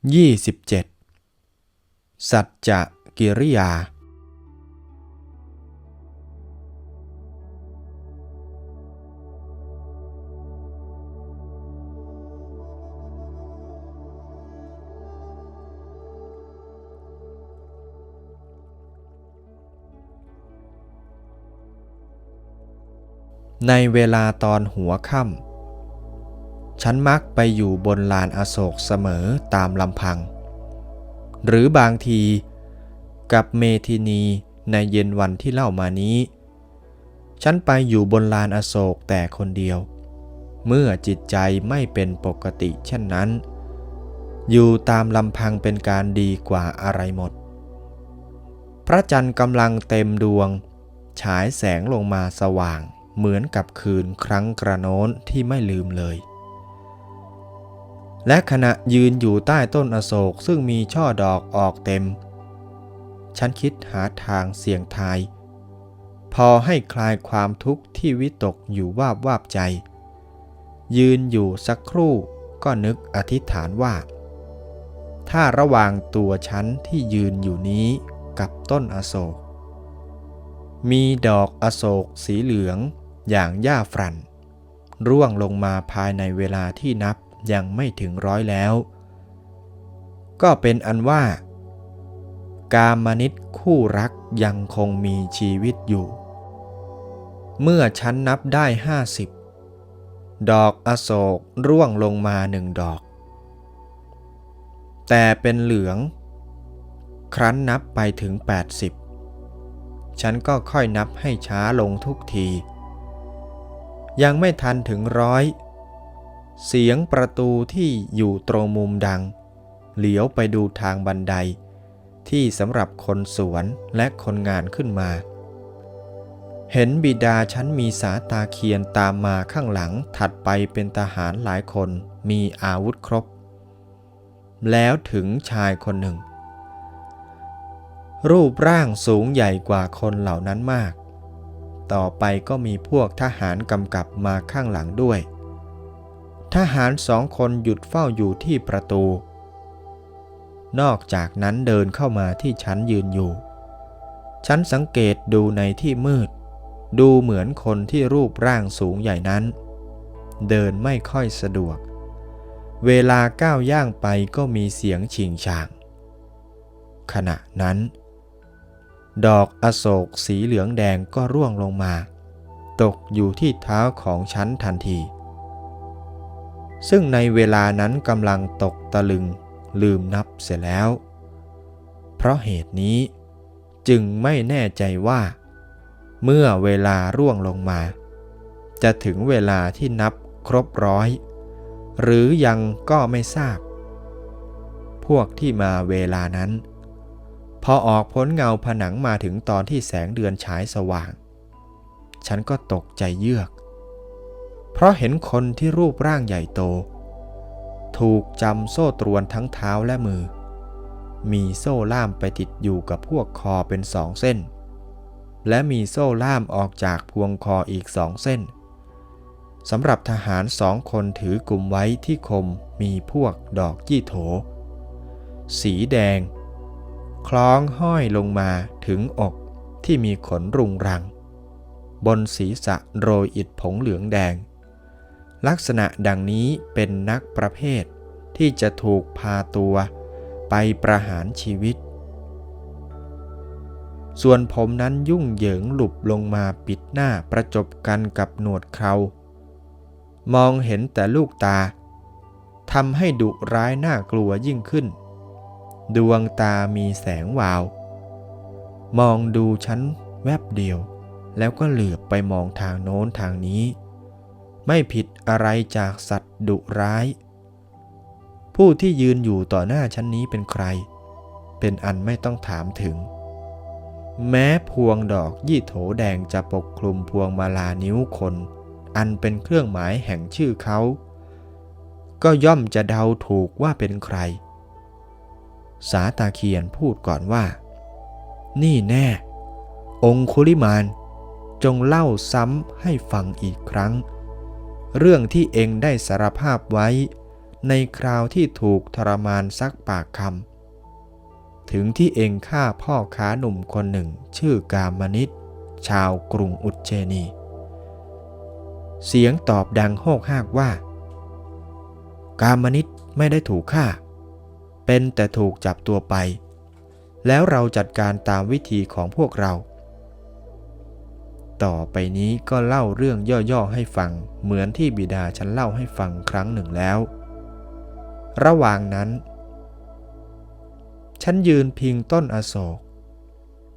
27 สัจจะกิริยา ในเวลาตอนหัวค่ำ ฉันมักไปอยู่บนลานอโศกเสมอตามลำพัง หรือบางทีกับเมทินีในเย็นวันที่เล่ามานี้ ฉันไปอยู่บนลานอโศกแต่คนเดียว เมื่อจิตใจไม่เป็นปกติเช่นนั้น อยู่ตามลำพังเป็นการดีกว่าอะไรหมด พระจันทร์กำลังเต็มดวง ฉายแสงลงมาสว่างเหมือนกับคืนครั้งกระโน้นที่ไม่ลืมเลย และขณะยืนอยู่ใต้ต้นอโศกซึ่งมีช่อดอกออกเต็ม ฉันคิดหาทางเสี่ยงทาย พอให้คลายความทุกข์ที่วิตกอยู่วาบวาบใจ ยืนอยู่สักครู่ก็นึกอธิษฐานว่า ถ้าระหว่างตัวฉันที่ยืนอยู่นี้กับต้นอโศก มีดอกอโศกสีเหลืองอย่างหญ้าฝรั่น ร่วงลงมาภายในเวลาที่นับ ยังไม่ถึงร้อยแล้ว ก็เป็นอันว่า กามนิตคู่รักยังคงมีชีวิตอยู่ เมื่อฉันนับได้ห้าสิบดอกอโศกร่วงลงมาหนึ่งดอก แต่เป็นเหลือง ครั้นนับไปถึง 80 ฉันก็ค่อยนับให้ช้าลงทุกที ยังไม่ทันถึงร้อย เสียงประตูที่อยู่ตรงมุมดัง เหลียวไปดูทางบันได ที่สำหรับคนสวนและคนงานขึ้นมา เห็นบิดาฉันมีสาตาเคียนตามมาข้างหลังถัดไปเป็นทหารหลายคนมีอาวุธครบ แล้วถึงชายคนหนึ่ง รูปร่างสูงใหญ่กว่าคนเหล่านั้นมาก ต่อไปก็มีพวกทหารกำกับมาข้างหลังด้วย ทหารสองคนหยุดเฝ้าอยู่ที่ประตู นอกจากนั้นเดินเข้ามาที่ฉันยืนอยู่ ฉันสังเกตดูในที่มืด ดูเหมือนคนที่รูปร่างสูงใหญ่นั้น เดินไม่ค่อยสะดวก เวลาก้าวย่างไปก็มีเสียงฉิงช่าง ขณะนั้น ดอกอโศกสีเหลืองแดงก็ร่วงลงมา ตกอยู่ที่เท้าของฉันทันที ซึ่งในเวลานั้นกำลังตกตะลึงลืมนับเสียแล้ว เพราะเหตุนี้จึงไม่แน่ใจว่า เมื่อเวลาร่วงลงมา จะถึงเวลาที่นับครบร้อย หรือยังก็ไม่ทราบ พวกที่มาเวลานั้น พอออกพ้นเงาผนังมาถึงตอนที่แสงเดือนฉายสว่าง ฉันก็ตกใจเยือก ราะเห็นคนที่รูปร่างใหญ่โต ถูกจำโซ่ตรวนทั้งเท้าและมือ มีโซ่ล่ามไปติดอยู่กับพวกคอเป็นสองเส้น และมีโซ่ล่ามออกจากพวงคออีกสองเส้นสำหรับทหารสองคนถือกลุ่มไว้ที่คมมีพวกดอกจี้โถ สีแดง คล้องห้อยลงมาถึงอกที่มีขนรุงรัง บนศีรษะโรยอิดผงเหลืองแดง ลักษณะดังนี้เป็นนักประเภท ที่จะถูกพาตัวไปประหารชีวิต ส่วนผมนั้นยุ่งเหยิงหลุบลงมาปิดหน้าประจบกันกับหนวดเครามองเห็นแต่ลูกตาทำให้ดุร้ายน่ากลัวยิ่งขึ้น ดวงตามีแสงวาว มองดูฉันแวบเดียว แล้วก็เหลือบไปมองทางโน้นทางนี้ ไม่ผิดอะไรจากสัตว์ดุร้าย ผู้ที่ยืนอยู่ต่อหน้าฉันนี้เป็นใคร เป็นอันไม่ต้องถามถึง แม้พวงดอกยี่โถแดงจะปกคลุมพวงมาลานิ้วคน อันเป็นเครื่องหมายแห่งชื่อเขา ก็ย่อมจะเดาถูกว่าเป็นใคร สาตาเคียนพูดก่อนว่า นี่แน่ องคุลิมานจงเล่าซ้ำให้ฟังอีกครั้ง เรื่องที่เองได้สารภาพไว้ ในคราวที่ถูกทรมานซักปากคำถึงที่เองฆ่าพ่อค้าหนุ่มคนหนึ่งชื่อกามนิตชาวกรุงอุจเจนี เสียงตอบดังโฮกฮากว่า กามนิตไม่ได้ถูกฆ่า เป็นแต่ถูกจับตัวไป แล้วเราจัดการตามวิธีของพวกเรา ต่อไปนี้ก็เล่าเรื่องย่อๆให้ฟัง เหมือนที่บิดาฉันเล่าให้ฟังครั้งหนึ่งแล้ว ระหว่างนั้น ฉันยืนพิงต้นอโศก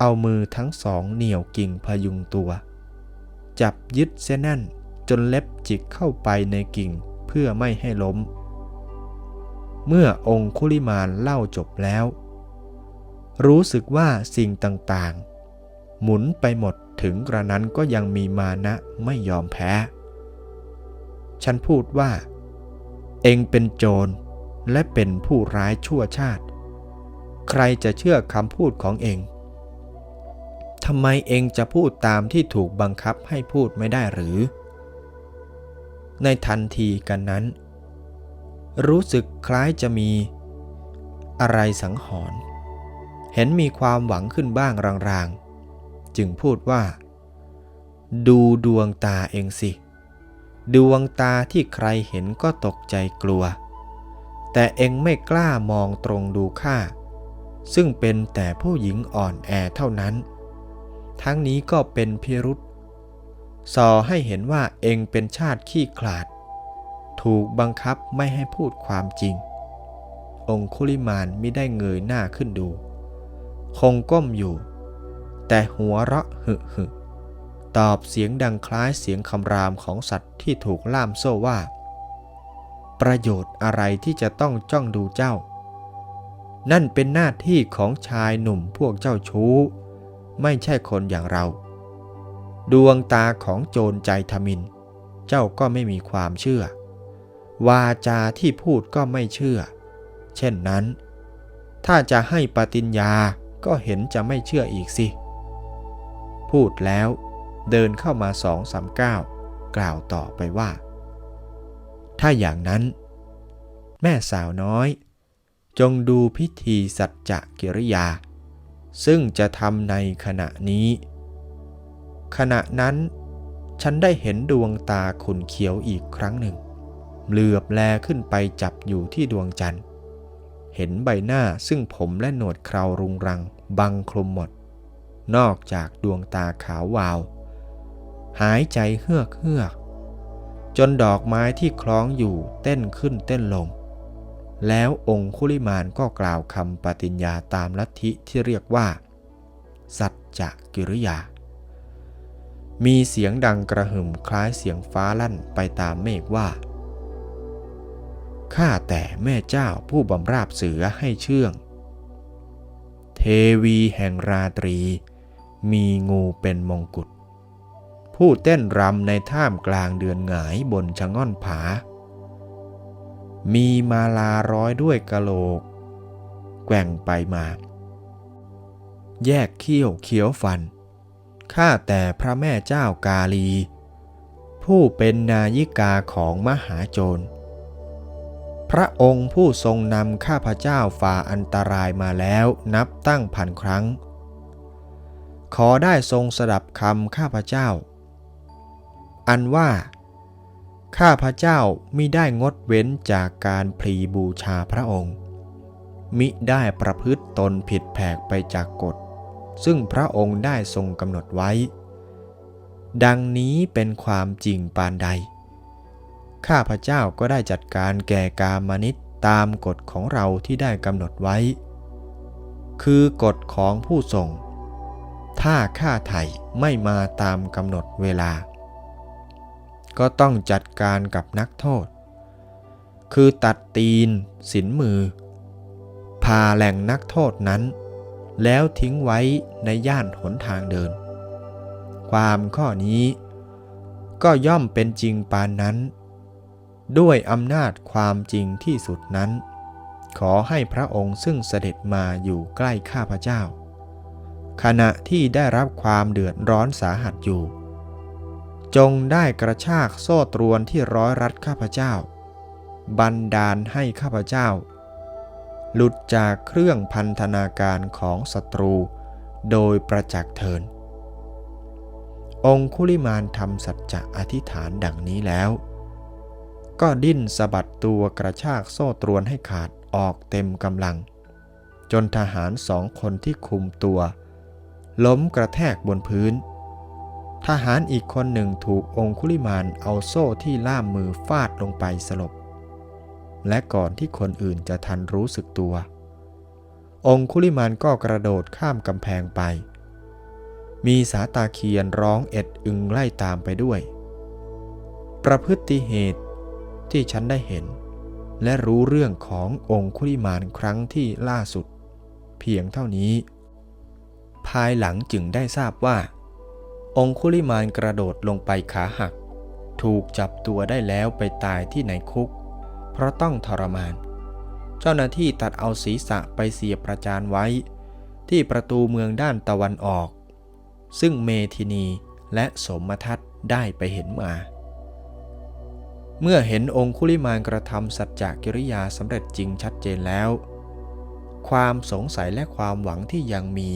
เอามือทั้งสองเหนี่ยวกิ่งพยุงตัว จับยึดเส้นแน่นจนเล็บจิกเข้าไปในกิ่งเพื่อไม่ให้ล้ม เมื่อองคุลิมานเล่าจบแล้ว รู้สึกว่าสิ่งต่างๆ หมุนไปหมดถึงกระนั้นก็ยังมีมานะไม่ยอมแพ้ ฉันพูดว่า เองเป็นโจรและเป็นผู้ร้ายชั่วชาติ ใครจะเชื่อคำพูดของเองทำไมเองจะพูดตามที่ถูกบังคับให้พูดไม่ได้หรือ ในทันทีกันนั้น รู้สึกคล้ายจะมี อะไรสังหรณ์เห็นมีความหวังขึ้นบ้างรางๆ จึงพูดว่า ดูดวงตาเองสิ ดวงตาที่ใครเห็นก็ตกใจกลัว แต่เองไม่กล้ามองตรงดูข้าซึ่งเป็นแต่ผู้หญิงอ่อนแอเท่านั้น ทั้งนี้ก็เป็นพิรุษสอให้เห็นว่าเองเป็นชาติขี้ขลาด ถูกบังคับไม่ให้พูดความจริง องคุลิมานไม่ได้เงยหน้าขึ้นดู คงก้มอยู่ แต่หัวเราะหึหึตอบเสียงดังคล้ายเสียงคำรามของสัตว์ที่ถูกล่ามโซ่ว่า ประโยชน์อะไรที่จะต้องจ้องดูเจ้า นั่นเป็นหน้าที่ของชายหนุ่มพวกเจ้าชู้ ไม่ใช่คนอย่างเรา ดวงตาของโจรใจทมิน เจ้าก็ไม่มีความเชื่อ วาจาที่พูดก็ไม่เชื่อ เช่นนั้น ถ้าจะให้ปฏิญญาก็เห็นจะไม่เชื่ออีกสิ พูดแล้วเดินเข้ามาสองสามก้าวกล่าวต่อไปว่า ถ้าอย่างนั้น แม่สาวน้อย จงดูพิธีสัจจะกิริยา ซึ่งจะทำในขณะนี้ ขณะนั้นฉันได้เห็นดวงตาขุนเขียวอีกครั้งหนึ่ง เหลือบแลขึ้นไปจับอยู่ที่ดวงจันทร์ เห็นใบหน้าซึ่งผมและหนวดเครารุงรังบังคลุมหมด นอกจากดวงตาขาววาว หายใจเฮือกเฮือก จนดอกไม้ที่คล้องอยู่เต้นขึ้นเต้นลง แล้วองคุลิมานก็กล่าวคำปฏิญญาตามลัทธิที่เรียกว่า สัจจะกิริยา มีเสียงดังกระหึ่มคล้ายเสียงฟ้าลั่นไปตามเมฆว่าข้าแต่แม่เจ้าผู้บำราบเสือให้เชื่อง เทวีแห่งราตรี มีงูเป็นมงกุฎผู้เต้นรำในท่ามกลางเดือนหงายบนชะง่อนผา มีมาลาร้อยด้วยกะโหลก แกว่งไปมา แยกเขี้ยวเขียวฟัน ข้าแต่พระแม่เจ้ากาลี ผู้เป็นนายิกาของมหาโจร พระองค์ผู้ทรงนำข้าพเจ้าฝ่าอันตรายมาแล้วนับตั้งพันครั้ง ขอได้ทรงสดับคำข้าพเจ้า อันว่า ข้าพเจ้ามิได้งดเว้นจากการพลีบูชาพระองค์ มิได้ประพฤติตนผิดแผกไปจากกฎ ซึ่งพระองค์ได้ทรงกำหนดไว้ ดังนี้เป็นความจริงปานใด ข้าพเจ้าก็ได้จัดการแก่กามนิตตามกฎของเราที่ได้กำหนดไว้ คือกฎของผู้ส่ง ถ้าค่าไถ่ไม่มาตามกำหนดเวลา ก็ต้องจัดการกับนักโทษ คือตัดตีน สินมือ พาแหล่งนักโทษนั้น แล้วทิ้งไว้ในย่านหนทางเดิน ความข้อนี้ก็ย่อมเป็นจริงปานนั้น ด้วยอำนาจความจริงที่สุดนั้น ขอให้พระองค์ซึ่งเสด็จมาอยู่ใกล้ข้าพเจ้า ขณะที่ได้รับความเดือดร้อนสาหัสอยู่ จงได้กระชากโซ่ตรวนที่ร้อยรัดข้าพเจ้า บันดาลให้ข้าพเจ้า หลุดจากเครื่องพันธนาการของศัตรู โดยประจักษ์เทิน องคุลิมานทำสัจจะอธิษฐานดังนี้แล้ว ก็ดิ้นสะบัดตัวกระชากโซ่ตรวนให้ขาดออกเต็มกำลัง จนทหารสองคนที่คุมตัว ล้มกระแทกบนพื้น ทหารอีกคนหนึ่งถูกองคุลิมานเอาโซ่ที่ล่ามมือฟาดลงไปสลบ และก่อนที่คนอื่นจะทันรู้สึกตัว องคุลิมานก็กระโดดข้ามกำแพงไป มีสาตาเคียนร้องเอ็ดอึงไล่ตามไปด้วย ประพฤติเหตุที่ฉันได้เห็น และรู้เรื่องขององคุลิมานครั้งที่ล่าสุด เพียงเท่านี้ ภายหลังจึงได้ทราบว่า องคุลิมานกระโดดลงไปขาหัก ถูกจับตัวได้แล้วไปตายที่ในคุก เพราะต้องทรมาน เจ้าหน้าที่ตัดเอาศีรษะไปเสียประจานไว้ ที่ประตูเมืองด้านตะวันออก ซึ่งเมทินีและสมทัตได้ไปเห็นมาเมื่อเห็นองคุลิมานกระทำสัจจกิริยาสำเร็จจริงชัดเจนแล้ว ความสงสัยและความหวังที่ยังมี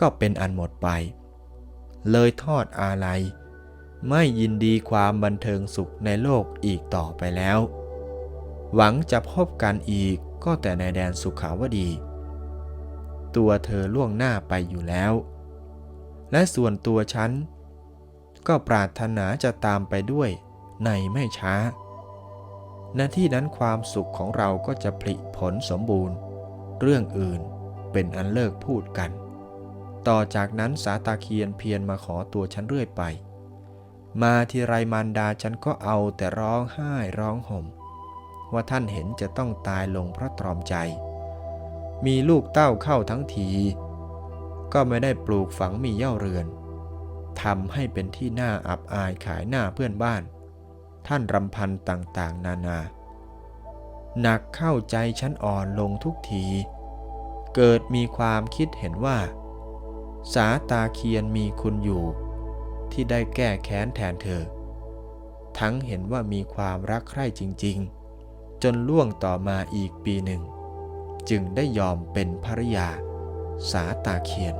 ก็เป็นอันหมดไป เลยทอดอาลัย ไม่ยินดีความบันเทิงสุขในโลกอีกต่อไปแล้ว หวังจะพบกันอีกก็แต่ในแดนสุขาวดี ตัวเธอล่วงหน้าไปอยู่แล้ว และส่วนตัวฉัน ก็ปรารถนาจะตามไปด้วยในไม่ช้าหน้าที่นั้นความสุขของเราก็จะผลิผลสมบูรณ์ เรื่องอื่นเป็นอันเลิกพูดกัน ต่อจากนั้นสาตาเคียนเพียรมาขอตัวฉันเรื่อยไป มาทีไรมารดาฉันก็เอาแต่ร้องไห้ร้องห่ม ว่าท่านเห็นจะต้องตายลงเพราะตรอมใจ มีลูกเต้าเข้าทั้งที ก็ไม่ได้ปลูกฝังมีเย่าเรือนทำให้เป็นที่น่าอับอายขายหน้าเพื่อนบ้าน ท่านรำพันต่างๆ นานา หนักเข้าใจฉันอ่อนลงทุกที เกิดมีความคิดเห็นว่า สาตาเคียนมีคุณอยู่ ที่ได้แก้แค้นแทนเธอ ทั้งเห็นว่ามีความรักใคร่จริง ๆ จนล่วงต่อมาอีกปีหนึ่ง จึงได้ยอมเป็นภริยา สาตาเคียน